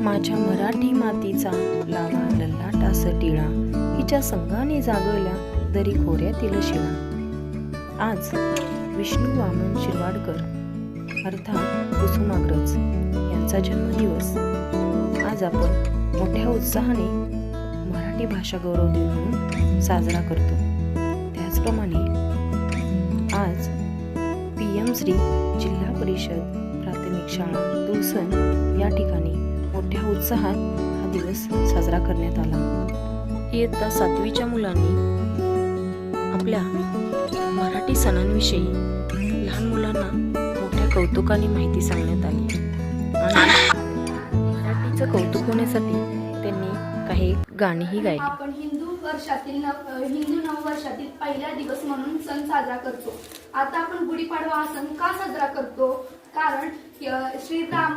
माझ्या मराठी मातीचा लावा लल्लाटा सटिळा हिच्या संघाने जागवल्या दरी खोऱ्यातील शिळा. आज विष्णू वामन शिरवाडकर अर्थात कुसुमाग्रज यांचा जन्मदिवस. आज आपण मोठ्या उत्साहाने मराठी भाषा गौरव दिन म्हणून साजरा करतो. त्याचप्रमाणे आज पी एम श्री जिल्हा परिषद प्राथमिक शाळा तुळसण या ठिकाणी उत्साहात हा दिवस साजरा करण्यात आला. इयत्ता सातवीच्या मुलांनी आपल्या मराठी सणांविषयी लहान मुलांना मोठ्या कौतुकाने माहिती सांगण्यात आली. आणि मराठीचं कौतुक होण्यासाठी त्यांनी काही गाणीही गायली. आपण हिंदू वर्षातील नव हिंदू नववर्षातील पहिला दिवस म्हणून सण साजरा करतो. आता आपण गुढीपाडवा हा सण का साजरा करतो? कारण श्री राम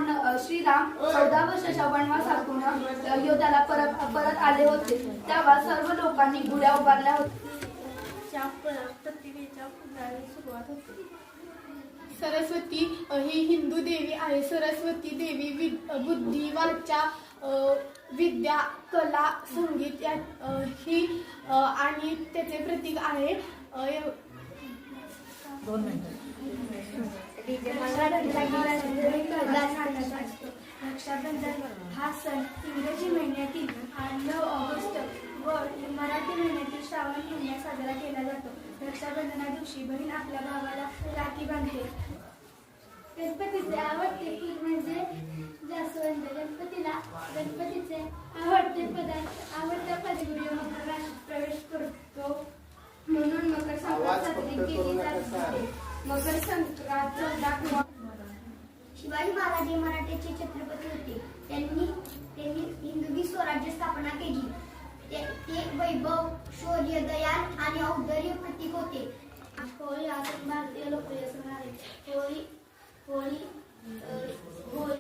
श्रीराम चौदा वर्षाच्या वनवासातून अयोध्याला परत परत आले होते. तेव्हा सर्व लोकांनी गुढ्या उभारल्या होत्या. प्रतिमेच्या सुरुवात होती. सरस्वती ही हिंदू देवी आहे. सरस्वती देवी वि- बुद्धी वाचा विद्या कला संगीत या ही आणि त्याचे प्रतीक आहे. एव- रक्षाबंधन हा सण इंग्रजी महिन्यातील नऊ ऑगस्ट व मराठी महिन्यातील श्रावण महिन्यात साजरा केला जातो. रक्षाबंधना दिवशी बहीण आपल्या भावाला राखी बांधते. गणपतीचे आवडते फूल म्हणजे जास्वंद. गणपतीला गणपतीचे आवडते पदार्थ आवडत्या पदगुरी मकर राशीत प्रवेश करतो. म्हणून मकर संक्रांत साजरी केली जाते. मकर संक्रांत चौदा शिवाजी महाराज हे मराठ्याचे छत्रपती होते. त्यांनी त्यांनी हिंदवी स्वराज्य स्थापना केली. ते, ते वैभव शौर्य दयाल आणि औदर्य प्रतीक होते. होळी आज भारतीय लोकप्रिय सण आहे. होळी होळी होळी